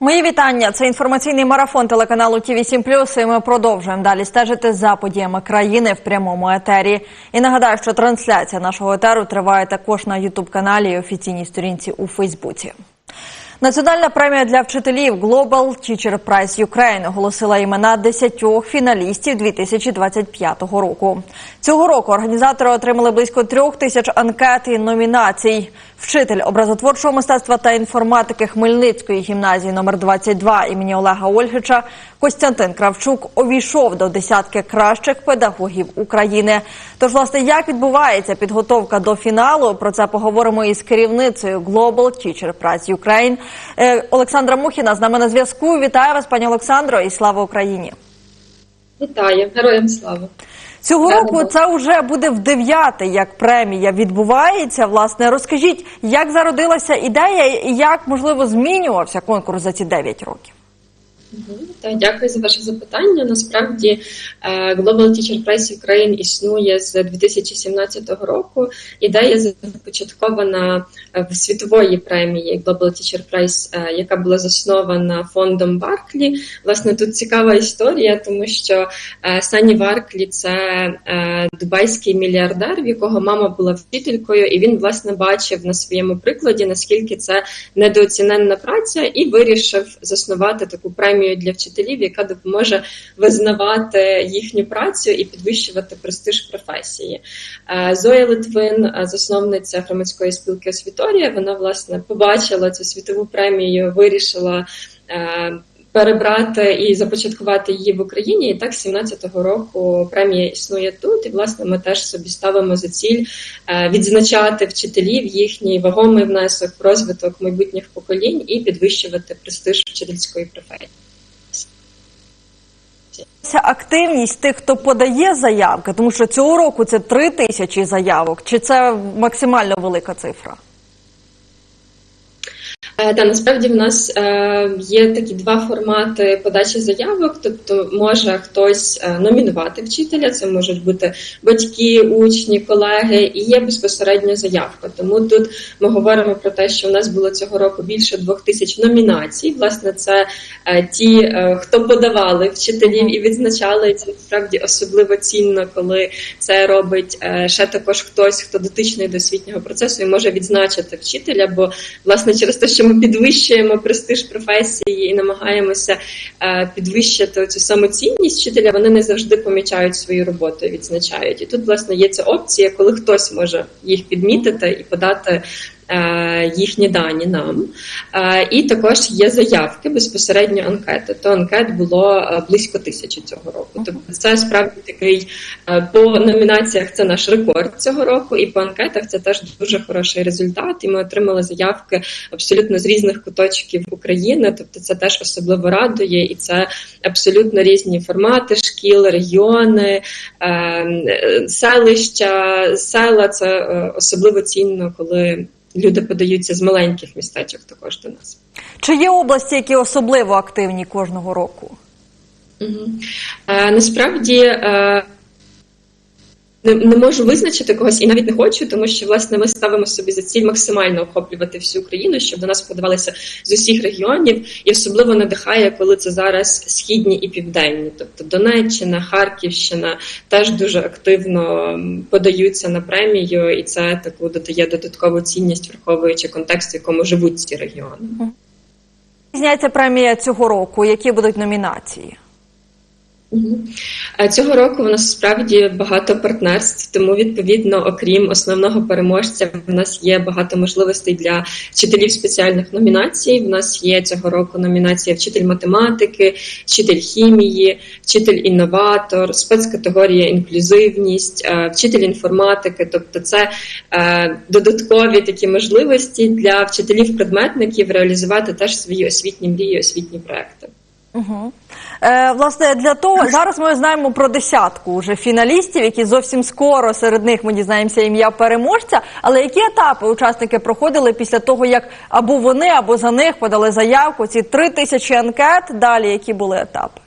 Мої вітання. Це інформаційний марафон телеканалу ТІВІ 7 І ми продовжуємо далі стежити за подіями країни в прямому етері. І нагадаю, що трансляція нашого етеру триває також на Ютуб каналі і офіційній сторінці у Фейсбуці. Національна премія для вчителів Global Teacher Prize Ukraine оголосила імена 10 фіналістів 2025 року. Цього року організатори отримали близько трьох тисяч анкет і номінацій. Вчитель образотворчого мистецтва та інформатики Хмельницької гімназії номер 22 імені Олега Ольгича Костянтин Кравчук увійшов до десятки кращих педагогів України. Тож, власне, як відбувається підготовка до фіналу? Про це поговоримо із керівницею Global Teacher Prize Ukraine Е, Олександра Мухіна з нами на зв'язку. Вітаю вас, пані Олександро, і слава Україні! Вітаю, героям слава! Цього року це вже буде в дев'яте, як премія відбувається. Власне, розкажіть, як зародилася ідея і як можливо змінювався конкурс за ці дев'ять років. Так, дякую за ваше запитання. Насправді Global Teacher Prize Ukraine існує з 2017 року. Ідея започаткована в світової премії Global Teacher Prize, яка була заснована фондом Барклі. Власне, тут цікава історія, тому що Сані Варклі це дубайський мільярдер, в якого мама була вчителькою, і він власне бачив на своєму прикладі, наскільки це недооціненна праця, і вирішив заснувати таку премію для вчителів, яка допоможе визнавати їхню працю і підвищувати престиж професії. Зоя Литвин, засновниця громадської спілки Освіторія, вона власне побачила цю світову премію, вирішила. Перебрати і започаткувати її в Україні, і так з 17-го року премія існує тут. І власне ми теж собі ставимо за ціль відзначати вчителів їхній вагомий внесок розвиток майбутніх поколінь і підвищувати престиж вчительської професії. Ця активність тих, хто подає заявки, тому що цього року це три тисячі заявок. Чи це максимально велика цифра? Та насправді в нас е, є такі два формати подачі заявок. Тобто, може хтось е, номінувати вчителя, це можуть бути батьки, учні, колеги, і є безпосередня заявка. Тому тут ми говоримо про те, що в нас було цього року більше двох тисяч номінацій. Власне, це е, ті, хто подавали вчителів і відзначали це справді особливо цінно, коли це робить ще також хтось, хто дотичний до освітнього процесу і може відзначити вчителя. Бо власне через те, що ми підвищуємо престиж професії і намагаємося е, підвищити цю самоцінність вчителя, вони не завжди помічають свою роботу, і відзначають. І тут, власне, є ця опція, коли хтось може їх підмітити і подати їхні дані нам. Е, і також є заявки безпосередньо анкети. То анкет було е, близько тисячі цього року. Тобто це справді такий по номінаціях це наш рекорд цього року, і по анкетах це теж дуже хороший результат. І ми отримали заявки абсолютно з різних куточків України. Тобто, це теж особливо радує, і це абсолютно різні формати шкіл, регіони, селища, села. Це особливо цінно, коли люди подаються з маленьких містечок також до нас. Чи є області, які особливо активні кожного року? Угу. Е, насправді. Е, не, не можу визначити когось і навіть не хочу, тому що власне ми ставимо собі за ціль максимально охоплювати всю Україну, щоб до нас подавалися з усіх регіонів, і особливо надихає, коли це зараз східні і південні, тобто Донеччина, Харківщина теж дуже активно подаються на премію, і це таку додає додаткову цінність, враховуючи контекст, в якому живуть ці регіони. Зняється премія цього року. Які будуть номінації? Цього року у нас справді багато партнерств, тому відповідно, окрім основного переможця, в нас є багато можливостей для вчителів спеціальних номінацій. В нас є цього року номінація вчитель математики, вчитель хімії, вчитель інноватор, спецкатегорія інклюзивність, е, вчитель інформатики. Тобто, це е, додаткові такі можливості для вчителів-предметників реалізувати теж свої освітні мрії, освітні проекти. Угу. Е, Власне, для того зараз ми знаємо про десятку вже фіналістів, які зовсім скоро серед них ми дізнаємося ім'я переможця. Але які етапи учасники проходили після того, як або вони, або за них подали заявку? Ці три тисячі анкет. Далі які були етапи?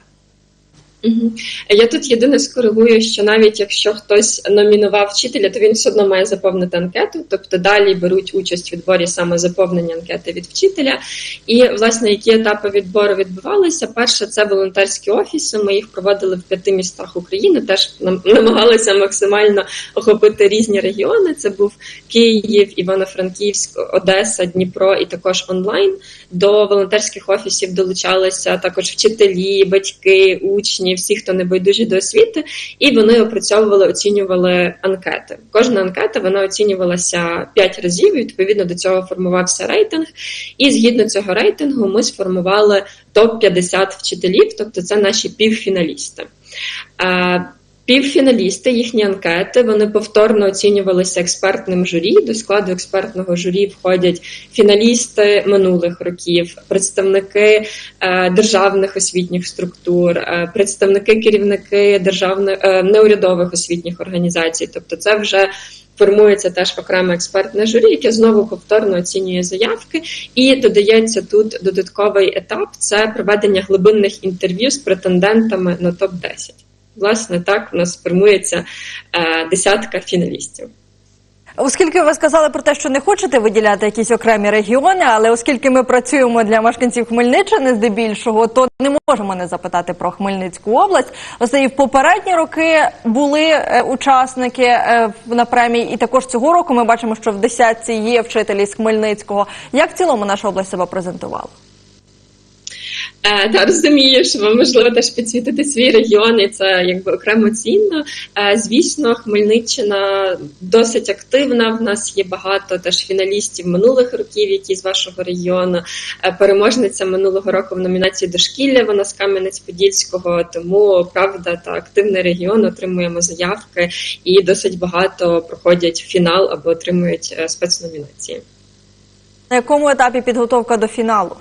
Я тут єдине скоригую, що навіть якщо хтось номінував вчителя, то він все одно має заповнити анкету, тобто далі беруть участь в відборі саме заповнення анкети від вчителя. І власне які етапи відбору відбувалися? Перше, це волонтерські офіси. Ми їх проводили в п'яти містах України. Теж нам- намагалися максимально охопити різні регіони. Це був Київ, Івано-Франківськ, Одеса, Дніпро і також онлайн. До волонтерських офісів долучалися також вчителі, батьки, учні, всі, хто не байдужі до освіти, і вони опрацьовували, оцінювали анкети. Кожна анкета вона оцінювалася 5 разів. і, Відповідно до цього формувався рейтинг. І згідно цього рейтингу ми сформували топ 50 вчителів, тобто це наші півфіналісти. Півфіналісти, їхні анкети, вони повторно оцінювалися експертним журі. До складу експертного журі входять фіналісти минулих років, представники е, державних освітніх структур, е, представники керівники державних е, неурядових освітніх організацій. Тобто, це вже формується теж окреме експертне журі, яке знову повторно оцінює заявки, і додається тут додатковий етап: це проведення глибинних інтерв'ю з претендентами на топ 10 Власне, так у нас формується е, десятка фіналістів. Оскільки ви сказали про те, що не хочете виділяти якісь окремі регіони, але оскільки ми працюємо для мешканців Хмельниччини здебільшого, то не можемо не запитати про Хмельницьку область. Власне, і в попередні роки були е, учасники е, на премії, і також цього року ми бачимо, що в десятці є вчителі з Хмельницького. Як в цілому наша область себе презентувала? Е, Та розумію, що вам можливо теж підсвітити свій регіон, і це якби окремо цінно. Е, Звісно, Хмельниччина досить активна. В нас є багато теж фіналістів минулих років, які з вашого регіону. Е, Переможниця минулого року в номінації дошкілля. Вона з Кам'янець-Подільського. Тому правда та активний регіон отримуємо заявки, і досить багато проходять фінал або отримують е, спецномінації. На якому етапі підготовка до фіналу?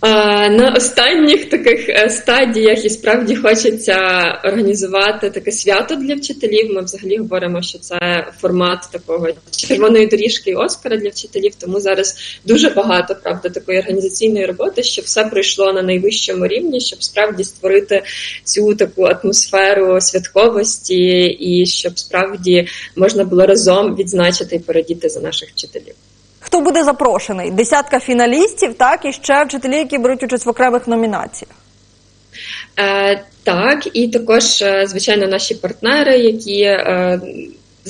А, На останніх таких е, стадіях і справді хочеться організувати таке свято для вчителів. Ми взагалі говоримо, що це формат такого червоної доріжки і Оскара для вчителів. Тому зараз дуже багато правда такої організаційної роботи, щоб все пройшло на найвищому рівні, щоб справді створити цю таку атмосферу святковості, і щоб справді можна було разом відзначити і порадіти за наших вчителів. Хто буде запрошений? Десятка фіналістів, так і ще вчителі, які беруть участь в окремих номінаціях. Е, так, і також, е, звичайно, наші партнери, які е,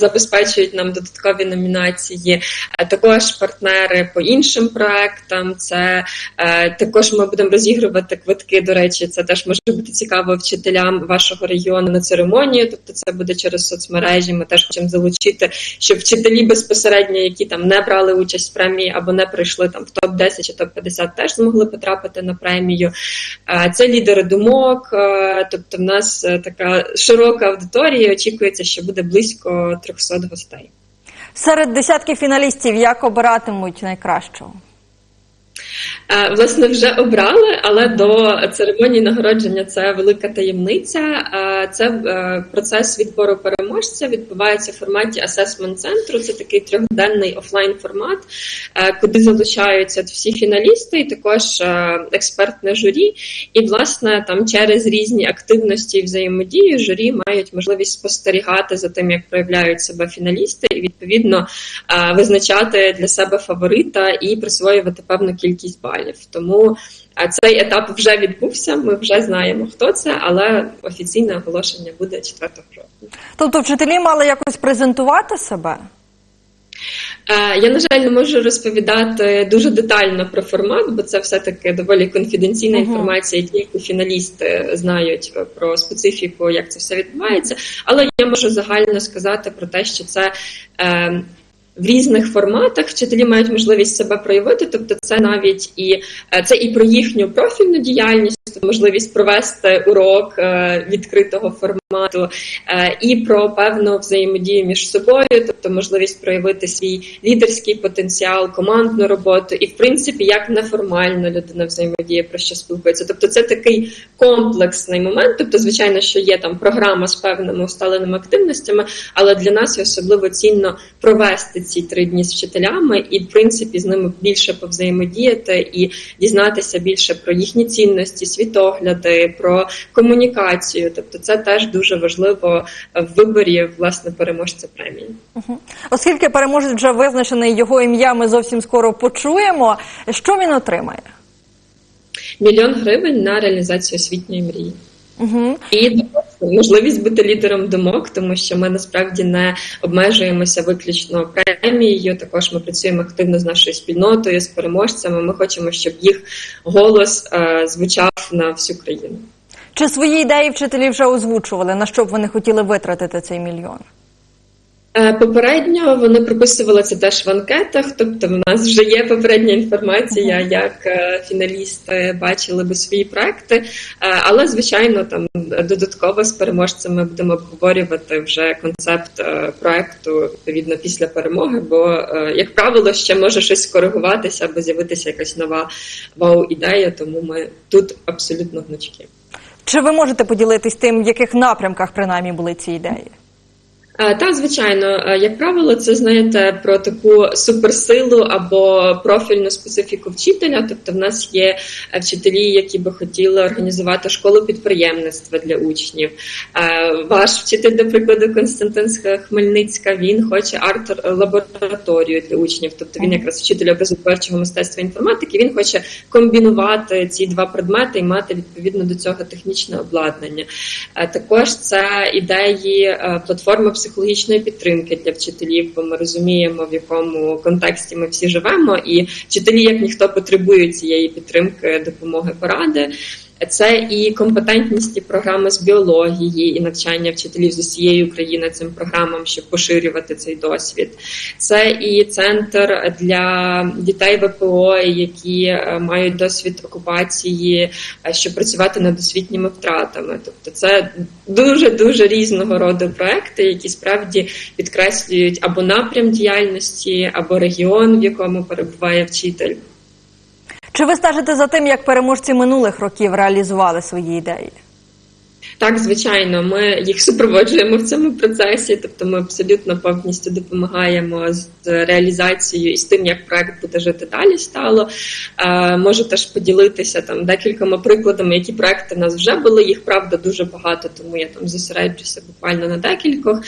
забезпечують нам додаткові номінації, також партнери по іншим проектам. Це е, також ми будемо розігрувати квитки. До речі, це теж може бути цікаво вчителям вашого регіону на церемонію. Тобто, це буде через соцмережі. Ми теж хочемо залучити, щоб вчителі безпосередньо, які там не брали участь в премії або не прийшли там в топ 10 чи топ 50 теж змогли потрапити на премію. Е, Це лідери думок. е, Тобто, в нас е, така широка аудиторія. Очікується, що буде близько 300 гостей. Серед десятки фіналістів як обиратимуть найкращого? Е, Власне, вже обрали, але до церемонії нагородження це велика таємниця. Е, Це е, процес відбору переможця відбувається в форматі асесмент центру. Це такий трьохденний офлайн формат, куди залучаються всі фіналісти, і також експертне журі. І власне там через різні активності і взаємодії журі мають можливість спостерігати за тим, як проявляють себе фіналісти, і відповідно визначати для себе фаворита і присвоювати певну кількість балів. Тому цей етап вже відбувся. Ми вже знаємо, хто це, але офіційне оголошення буде 4 жовтня. Тобто вчителі мали якось презентувати себе? Е, Я, на жаль, не можу розповідати дуже детально про формат, бо це все-таки доволі конфіденційна Мгм. інформація, тільки фіналісти знають про специфіку, як це все відбувається. Але я можу загально сказати про те, що це. В різних форматах вчителі мають можливість себе проявити, тобто це навіть і е, це і про їхню профільну діяльність, можливість провести урок е, відкритого формату. Формату, е, і про певну взаємодію між собою, тобто можливість проявити свій лідерський потенціал, командну роботу, і в принципі як неформально людина взаємодіє про що спілкується. Тобто, це такий комплексний момент. Тобто, звичайно, що є там програма з певними усталеними активностями, але для нас особливо цінно провести ці три дні з вчителями і, в принципі, з ними більше повзаємодіяти і дізнатися більше про їхні цінності, світогляди, про комунікацію. Тобто, це теж дуже важливо в виборі власне переможця премії. Оскільки переможець вже визначений його ім'я, ми зовсім скоро почуємо. Що він отримає? Мільйон гривень на реалізацію освітньої мрії. Угу. І можливість бути лідером думок, тому що ми насправді не обмежуємося виключно премією. Також ми працюємо активно з нашою спільнотою, з переможцями. Ми хочемо, щоб їх голос е, звучав на всю країну. Чи свої ідеї вчителі вже озвучували, на що б вони хотіли витратити цей мільйон? Е, Попередньо вони прописували це теж в анкетах, тобто в нас вже є попередня інформація, як е, фіналісти бачили би свої проекти. Е, Але звичайно, там додатково з переможцями будемо обговорювати вже концепт проекту відповідно після перемоги. Бо, як правило, ще може щось скоригуватися або з'явитися якась нова вау-ідея. Тому ми тут абсолютно гнучки. Чи ви можете поділитись тим, в яких напрямках принаймні були ці ідеї? Е, Так, звичайно, Е, як правило, це знаєте про таку суперсилу або профільну специфіку вчителя. Тобто, в нас є е, вчителі, які би хотіли організувати школу підприємництва для учнів. Ваш вчитель, до прикладу, Константин Хмельницька, він хоче арт-лабораторію для учнів. Тобто він якраз вчитель образотворчого мистецтва інформатики. Він хоче комбінувати ці два предмети і мати відповідно до цього технічне обладнання. Також це ідеї платформи психологічної підтримки для вчителів, бо ми розуміємо, в якому контексті ми всі живемо, і вчителі, як ніхто, потребують цієї підтримки, допомоги, поради. Це і компетентність програми з біології, і навчання вчителів з усієї України цим програмам, щоб поширювати цей досвід. Це і центр для дітей ВПО, які е, мають досвід окупації, е, щоб працювати над освітніми втратами. Тобто, це дуже дуже різного роду проекти, які справді підкреслюють або напрям діяльності, або регіон, в якому перебуває вчитель. Чи ви стежите за тим, як переможці минулих років реалізували свої ідеї? Так, звичайно, ми їх супроводжуємо в цьому процесі, тобто ми абсолютно повністю допомагаємо з реалізацією і з тим, як проект буде жити далі. Стало е, можу теж поділитися там декількома прикладами, які проекти в нас вже були. Їх правда дуже багато, тому я там зосереджуся буквально на декількох.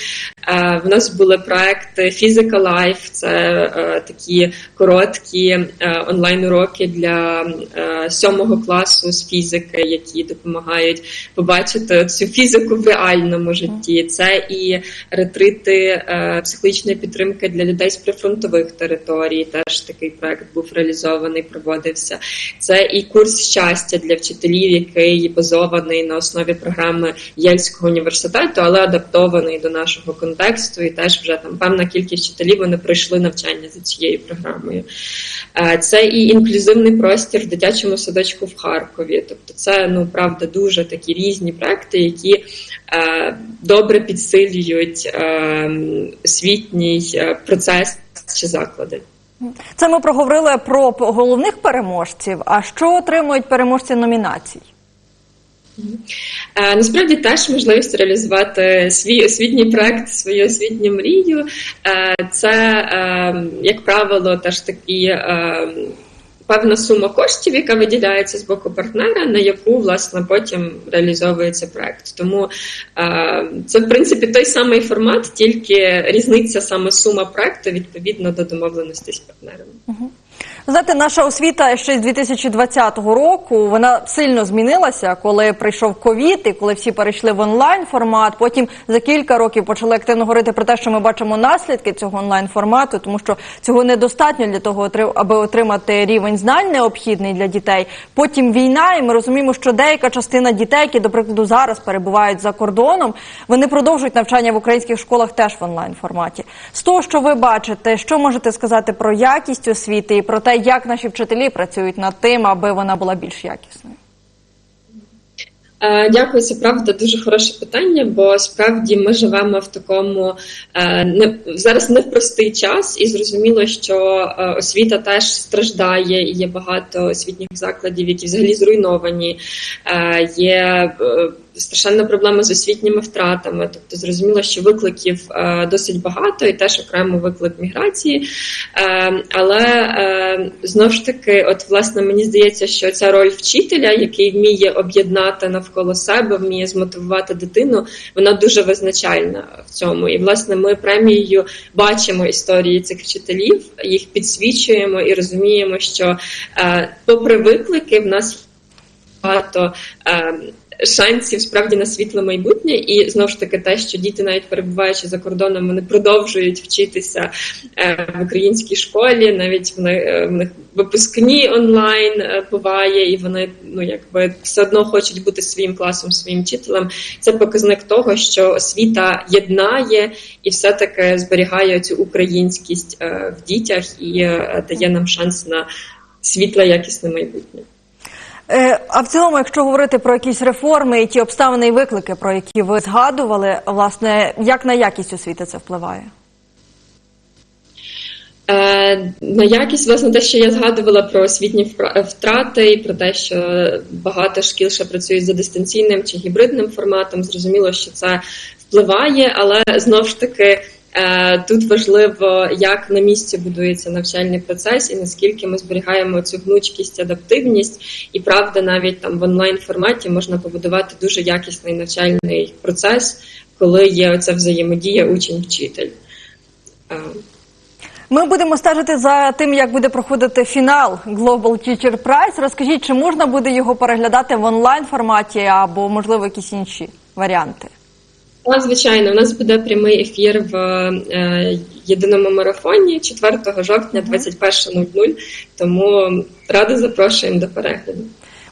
Е, в нас були проекти Physical Life, це е, такі короткі е, онлайн-уроки для е, сьомого класу з фізики, які допомагають побачити цю фізику в реальному житті. Це і ретрити е, психологічної підтримки для людей з прифронтових територій. Теж такий проект був реалізований, проводився. Це і курс щастя для вчителів, який базований на основі програми Єльського університету, але адаптований до нашого контексту. І теж вже там певна кількість вчителів вони пройшли навчання за цією програмою. Е, Це і інклюзивний простір в дитячому садочку в Харкові. Тобто, це ну правда дуже такі різні проекти, які е, добре підсилюють е, освітній е, процес чи заклади. Це ми проговорили про головних переможців. А що отримують переможці номінацій? Насправді теж можливість реалізувати свій освітній проект, свою освітню мрію. Це, е, як правило, теж такі. Певна сума коштів, яка виділяється з боку партнера, на яку власне потім реалізовується проект. Тому е, це в принципі той самий формат, тільки різниця саме сума проекту відповідно до домовленості з партнерами. Знаєте, наша освіта ще з 2020 року вона сильно змінилася, коли прийшов ковід і коли всі перейшли в онлайн формат. Потім за кілька років почали активно говорити про те, що ми бачимо наслідки цього онлайн формату, тому що цього недостатньо для того, аби отримати рівень знань необхідний для дітей. Потім війна, і ми розуміємо, що деяка частина дітей, які, до прикладу, зараз перебувають за кордоном, вони продовжують навчання в українських школах теж в онлайн форматі. З того, що ви бачите, що можете сказати про якість освіти і про те, як наші вчителі працюють над тим, аби вона була більш якісною. Е, Дякую, це правда дуже хороше питання, бо справді ми живемо в такому е, не зараз не в простий час, і зрозуміло, що е, освіта теж страждає, і є багато освітніх закладів, які взагалі зруйновані. Є страшенна проблема з освітніми втратами. Тобто, зрозуміло, що викликів е, досить багато, і теж окремо виклик міграції. Е, Але е, знову ж таки, от власне мені здається, що ця роль вчителя, який вміє об'єднати навколо себе, вміє змотивувати дитину, вона дуже визначальна в цьому. І власне ми премією бачимо історії цих вчителів, їх підсвічуємо і розуміємо, що попри виклики, в нас багато. Шансів справді на світле майбутнє, і знову ж таки те, що діти, навіть перебуваючи за кордоном, вони продовжують вчитися е, в українській школі. Навіть в них, е, в них випускні онлайн е, буває, і вони ну якби все одно хочуть бути своїм класом, своїм вчителем. Це показник того, що освіта єднає і все таки зберігає цю українськість в дітях і дає нам шанс на світле якісне майбутнє. Е, А в цілому, якщо говорити про якісь реформи і ті обставини і виклики, про які ви згадували, власне, як на якість освіти це впливає? Е, На якість, власне, те, що я згадувала про освітні втрати, і про те, що багато шкіл ще працюють за дистанційним чи гібридним форматом, зрозуміло, що це впливає, але знов ж таки. Е, Тут важливо, як на місці будується навчальний процес, і наскільки ми зберігаємо цю гнучкість, адаптивність, і правда, навіть там в онлайн форматі можна побудувати дуже якісний навчальний процес, коли є оця взаємодія учень-вчитель. Е, Ми будемо стежити за тим, як буде проходити фінал Global Teacher Prize. Розкажіть, чи можна буде його переглядати в онлайн форматі або, можливо, якісь інші варіанти? Так, звичайно, у нас буде прямий ефір в е, єдиному марафоні 4 жовтня 21.00, тому радо запрошуємо до перегляду.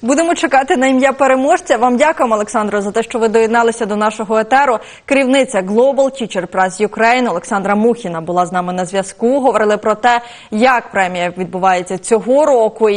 Будемо чекати на ім'я переможця. Вам дякуємо, Олександро, за те, що ви доєдналися до нашого етеру. Керівниця Global Teacher Prize Ukraine Олександра Мухіна була з нами на зв'язку. Говорили про те, як премія відбувається цього року. І